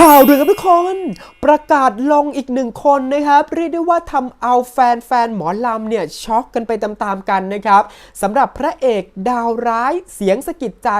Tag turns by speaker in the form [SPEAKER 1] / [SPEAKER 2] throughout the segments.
[SPEAKER 1] ข่าวด่วนครับทุกคน ประกาศลงอีกหนึ่งคนนะครับ เรียกได้ว่าทำเอาแฟนแฟนๆหมอลำเนี่ยช็อกกันไปตามๆกันนะครับสำหรับพระเอกดาวร้ายเสียงสะกิดใจ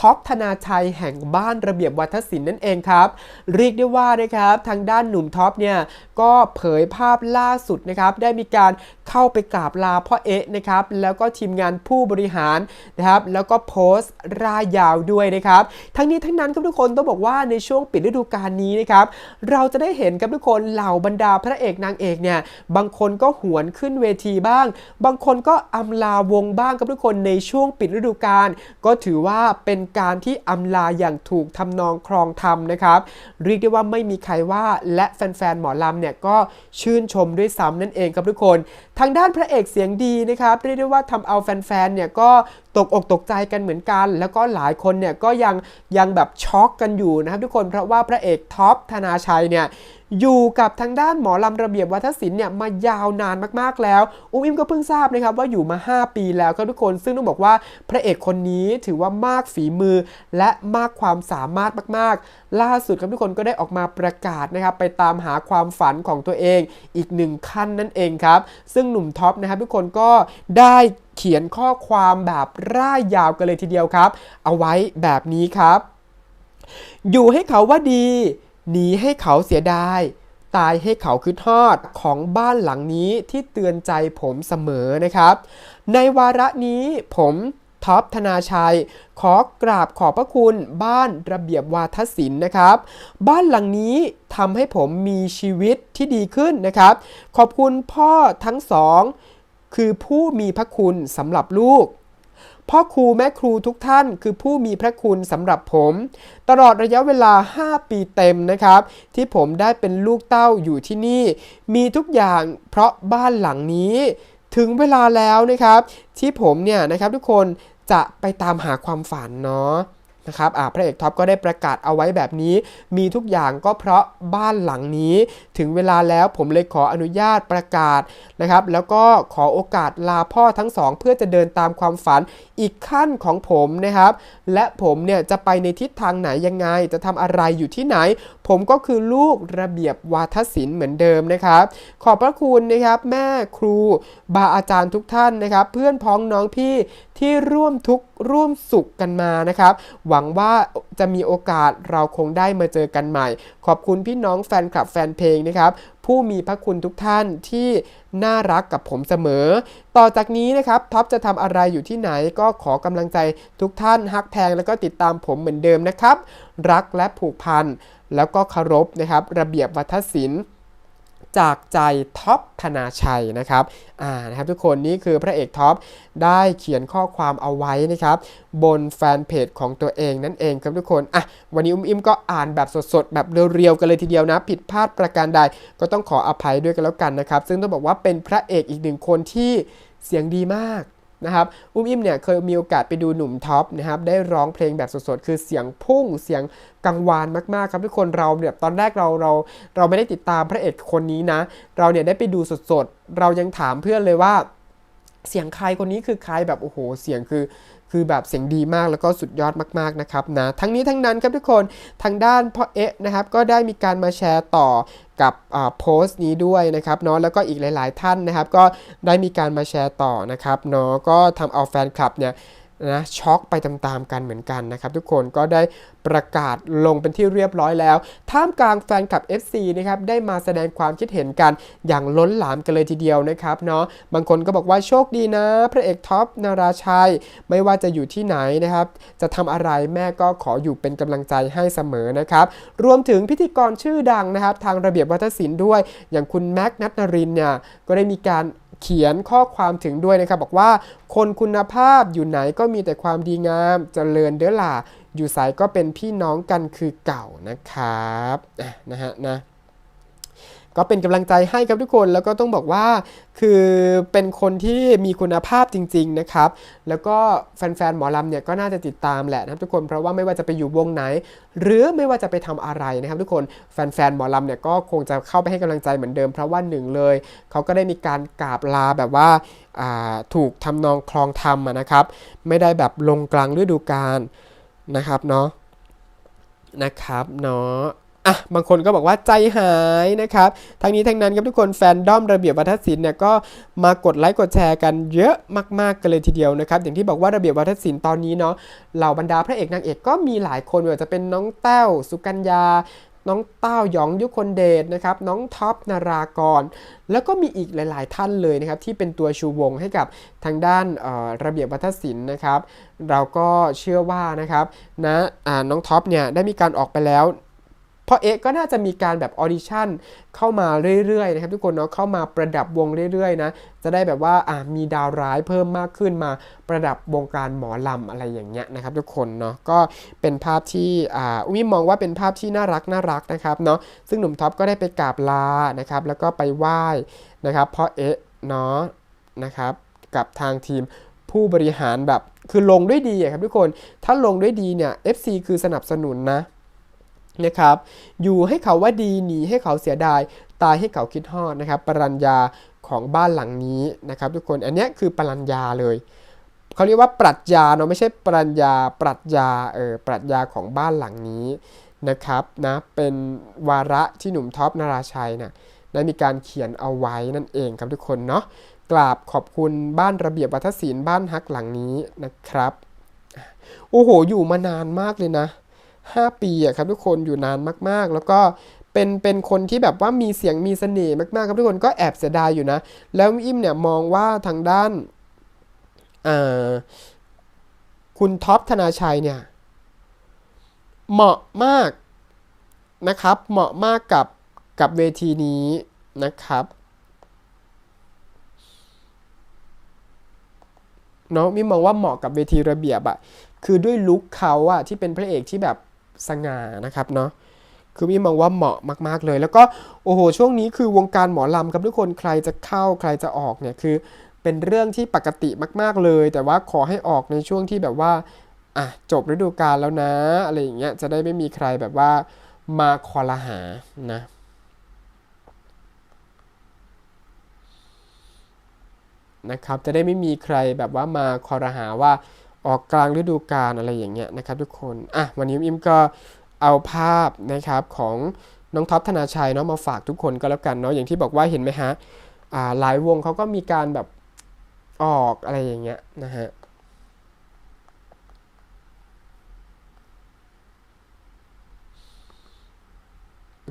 [SPEAKER 1] ท็อปธนาชัยแห่งบ้านระเบียบวัฒนศิลป์นั่นเองครับ เรียกได้ว่านะครับทางด้านหนุ่มท็อปเนี่ยก็เผยภาพล่าสุดนะครับได้มีการเข้าไปกราบลาพ่อเอ๊ะนะครับแล้วก็ทีมงานผู้บริหารนะครับแล้วก็โพสต์ร่ายยาวด้วยนะครับ ทั้งนี้ทั้งนั้นครับทุกคนต้องบอกว่าในช่วงปิดฤดูกาลนี้นะครับ เราจะได้เห็นกับทุกคนเหล่าบรรดาพระเอกนางเอกเนี่ยบางคนก็หวนขึ้นเวทีบ้าง บางคนก็อำลาวงบ้างครับทุกคนในช่วงปิดฤดูกาลก็ถือว่าเป็นการที่อำลาอย่างถูกทำนองครองธรรมนะครับ เรียกได้ว่าไม่มีใครว่าและแฟนๆหมอลำเนี่ยก็ชื่นชมด้วยซ้ำนั่นเองครับทุกคน ทางด้านพระเอกเสียงดีนะครับเรียกได้ว่าทำเอาแฟนๆเนี่ยก็ตกอกตกใจกันเหมือนกัน แล้วก็หลายคนเนี่ยก็ยังยังแบบช็อกกันอยู่นะครับทุกคนเพราะว่าพระเอกอกท็อปธนาชัยเนี่ยอยู่กับทางด้านหมอลำระเบียบวัฒนศิลป์เนี่ยมายาวนานมากๆแล้ว อุ้มอิมก็เพิ่งทราบนะครับว่าอยู่มา 5 ปีแล้วครับทุกคน ซึ่งต้องบอกว่าพระเอกคนนี้ถือว่ามากฝีมือ และมากความสามารถมากๆ ล่าสุดครับทุกคนก็ได้ออกมาประกาศนะครับไปตามหาความฝันของตัวเองอีกหนึ่งขั้นนั่นเองครับ ซึ่งหนุ่มท็อปนะครับทุกคนก็ได้เขียนข้อความแบบร่ายยาวกันเลยทีเดียวครับ เอาไว้แบบนี้ครับ อยู่ให้เขาว่าดี หนีให้เขาเสียดาย ตายให้เขาคือทอดของบ้านหลังนี้ที่เตือนใจผมเสมอนะครับ ในวาระนี้ผมท็อปธนาชัย ขอกราบขอบพระคุณบ้านระเบียบวาทศิลป์นะครับ บ้านหลังนี้ทำให้ผมมีชีวิตที่ดีขึ้นนะครับ ขอบคุณพ่อทั้งสอง คือผู้มีพระคุณสำหรับลูก พ่อครูแม่ครูทุกท่านคือผู้มีพระคุณสำหรับผม ตลอดระยะเวลา 5 ปีเต็มนะครับ ที่ผมได้เป็นลูกเต้าอยู่ที่นี่ มีทุกอย่างเพราะบ้านหลังนี้ ถึงเวลาแล้วนะครับ ที่ผมเนี่ยนะครับทุกคนจะไปตามหาความฝันเนาะ นะครับอาพระเอกท็อปก็ได้ประกาศเอาไว้แบบนี้ มีทุกอย่างก็เพราะบ้านหลังนี้ถึงเวลาแล้วผมเลยขออนุญาตประกาศนะครับ แล้วก็ขอโอกาสลาพ่อทั้งสอง เพื่อจะเดินตามความฝันอีกขั้นของผมนะครับ และผมเนี่ยจะไปในทิศทางไหนยังไง จะทำอะไรอยู่ที่ไหน ผมก็คือลูกระเบียบวาทศิลป์เหมือนเดิมนะครับ ขอบพระคุณนะครับแม่ครูบาอาจารย์ทุกท่านนะครับ เพื่อนพ้องน้องพี่ที่ร่วมทุกข์ร่วมสุขกันมานะครับ หวังว่าจะมีโอกาสเราคงได้มาเจอกันใหม่ ขอบคุณพี่น้องแฟนคลับแฟนเพลงนะครับผู้มีพระคุณทุกท่านที่น่ารักกับผมเสมอ ต่อจากนี้นะครับท็อปจะทำอะไรอยู่ที่ไหนก็ขอกำลังใจทุกท่านฮักแพงแล้วก็ติดตามผมเหมือนเดิมนะครับ รักและผูกพันแล้วก็เคารพนะครับ ระเบียบวัฒนศิลป์ จากใจท็อปธนาชัยนะครับอ่านะครับทุกคนนี่คือพระเอกท็อปได้เขียนข้อความเอาไว้นะครับบนแฟนเพจของตัวเองนั่นเองครับทุกคนอะวันนี้อุ้มอิมก็อ่านแบบสดๆ แบบเรียวๆกันเลยทีเดียวนะ ผิดพลาดประการใดก็ต้องขออภัยด้วยกันแล้วกันนะครับ ซึ่งต้องบอกว่าเป็นพระเอกอีกหนึ่งคนที่เสียงดีมาก นะครับอุ้มอิมเนี่ยเคยมีโอกาสไปดูหนุ่มท็อปนะครับได้ร้องเพลงแบบสดๆ คือเสียงพุ่งเสียงกังวานมากๆ ครับทุกคนเราเนี่ยตอนแรกเราเราเราไม่ได้ติดตามพระเอกคนนี้นะ เราเนี่ยได้ไปดูสดๆ เรายังถามเพื่อนเลยว่า เสียงใครคนนี้คือใครแบบโอ้โหเสียงคือคือแบบเสียงดีมากแล้วก็สุดยอดมากๆนะครับนะทั้งนี้ทั้งนั้นครับทุกคนทางด้านพ่อเอ๊ะนะครับก็ได้มีการมาแชร์ต่อกับอ่าโพสต์นี้ด้วยนะครับเนาะแล้วก็อีกหลาย ๆ ท่านนะครับ ก็ได้มีการมาแชร์ต่อนะครับเนาะก็ทำเอาแฟนคลับเนี่ย นะช็อกไปตามๆกันเหมือนกันนะครับ ทุกคนก็ได้ประกาศลงเป็นที่เรียบร้อยแล้ว ท่ามกลางแฟนคลับ FC นะครับได้มาแสดงความคิดเห็นกันอย่างล้นหลามกันเลยทีเดียวนะครับเนาะบางคนก็บอกว่าโชคดีนะ พระเอกท็อปนาราชัย ไม่ว่าจะอยู่ที่ไหนนะครับ จะทำอะไรแม่ก็ขออยู่เป็นกำลังใจให้เสมอนะครับ รวมถึงพิธีกรชื่อดังนะครับ ทางระเบียบวัฒนศิลป์ด้วย อย่างคุณแม็กนัทนรินเนี่ยก็ได้มีการ เขียนข้อความถึงด้วยนะครับ บอกว่าคนคุณภาพอยู่ไหนก็มีแต่ความดีงามเจริญเด้อล่ะอยู่สายก็เป็นพี่น้องกันคือเก่านะครับนะฮะนะ ก็เป็นกำลังใจให้ครับทุกคนแล้วก็ต้องบอกว่าคือเป็นคนที่มีคุณภาพจริง ๆ นะครับ แล้วก็แฟนๆหมอลำเนี่ยก็น่าจะติดตามแหละนะครับทุกคนเพราะว่าไม่ว่าจะไปอยู่วงไหน หรือไม่ว่าจะไปทำอะไรนะครับ ทุกคนแฟนๆหมอลำเนี่ยก็คงจะเข้าไปให้กำลังใจเหมือนเดิมเพราะว่าหนึ่งเลยเขาก็ได้มีการกราบลาแบบว่าาถูกทำนองคลองธรรมนะครับ ไม่ได้แบบลงกลางฤดูกาลนะครับเนาะนะครับเนาะ อะบางคนก็บอกว่าใจหายนะครับทั้งนี้ทั้งนั้นครับทุกคนแฟนด้อมระเบียบวัฒนศิลป์เนี่ยก็มากดไลค์กดแชร์กันเยอะมากๆกันเลยทีเดียวนะครับอย่างที่บอกว่าระเบียบวัฒนศิลป์ตอนนี้เนาะเหล่าบรรดาพระเอกนางเอกก็มีหลายคนไม่ว่าจะเป็นน้องแต้วสุกัญญาน้องเต้าหยองยุคนเดชนะครับน้องท็อปนารากร แล้วก็มีอีกหลาย ๆ ท่านเลยนะครับที่เป็นตัวชูวงให้กับทางด้านระเบียบวัฒนศิลป์นะครับ เราก็เชื่อว่านะครับนะอ่าน้องท็อปเนี่ยได้มีการออกไปแล้ว เพราะเอ๊ะก็น่าจะมีการแบบออดิชั่นเข้ามาเรื่อยๆนะครับทุกคนเนาะเข้ามาประดับวงเรื่อยๆนะจะได้แบบว่าอ่ามีดาวร้ายเพิ่มมากขึ้นมาประดับวงการหมอลำอะไรอย่างเงี้ยนะครับทุกคนเนาะก็เป็นภาพที่อ่าอุ้ยมองว่าเป็นภาพที่น่ารักน่ารักนะครับเนาะซึ่งหนุ่มท็อปก็ได้ไปกราบลานะครับแล้วก็ไปไหว้นะครับเพราะเอ๊ะเนาะนะครับกับทางทีมผู้บริหารแบบคือลงด้วยดีครับทุกคน ถ้าลงด้วยดีเนี่ย FC คือสนับสนุนนะ นะครับ อยู่ให้เขาว่าดีหนีให้เขาเสียดาย ตายให้เขาคิดฮอดนะครับ ปรัญญาของบ้านหลังนี้นะครับ ทุกคนอันนี้คือปรัญญาเลยเขาเรียกว่าปรัชญาเนาะไม่ใช่ปรัญญาปรัชญาเออปรัชญาของบ้านหลังนี้นะครับนะเป็นวาระที่หนุ่มท็อปนาราชัยเนี่ยได้มีการเขียนเอาไว้นั่นเองครับทุกคนเนาะกราบขอบคุณบ้านระเบียบวัฒนศิลป์บ้านฮักหลังนี้นะครับ โอ้โห อยู่มานานมากเลยนะ 5 ปีอะครับทุกคนอยู่นานมากๆ แล้วก็เป็นเป็นคนที่แบบว่ามีเสียงมีเสน่ห์มากๆครับทุกคนก็แอบเสียดายอยู่นะ แล้วอิมเนี่ยมองว่าทางด้านาคุณท็อปธนาชัยเนี่ย เหมาะมากนะครับ เหมาะมากกับกับเวทีนี้นะครับเนาะมิมมองว่าเหมาะกับเวทีระเบียบอะคือด้วยลุคเขาอะที่เป็นพระเอกที่แบบ สง่านะครับเนาะคือมิมมองว่าเหมาะมาก ๆ เลย แล้วก็โอ้โหช่วงนี้คือวงการหมอลำครับทุกคนใครจะเข้าใครจะออกเนี่ยคือเป็นเรื่องที่ปกติมาก ๆเลย แต่ว่าขอให้ออกในช่วงที่แบบว่าอะจบฤดูกาลแล้วนะ อะไรอย่างเงี้ยจะได้ไม่มีใครแบบว่ามาคอรหานะนะครับจะได้ไม่มีใครแบบว่ามาคอรหาว่า ออกกลางฤดูกาลอะไรอย่างเงี้ยนะครับทุกคน อะวันนี้อิมก็เอาภาพนะครับของน้องท็อปธนาชัยเนาะมาฝากทุกคนก็แล้วกันเนาะอย่างที่บอกว่าเห็นไหมฮะอ่าหลายวงเขาก็มีการแบบออกอะไรอย่างเงี้ยนะฮะ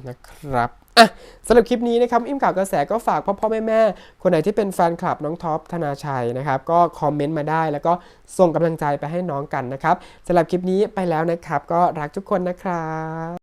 [SPEAKER 1] นะครับ อะสำหรับคลิปนี้นะครับอิมข่าวกระแสก็ฝากพ่อพ่อแม่แม่คนไหนที่เป็นแฟนคลับน้องท็อปธนาชัยนะครับ ก็คอมเมนต์มาได้แล้วก็ส่งกำลังใจไปให้น้องกันนะครับสำหรับคลิปนี้ไปแล้วนะครับ ก็รักทุกคนนะครับ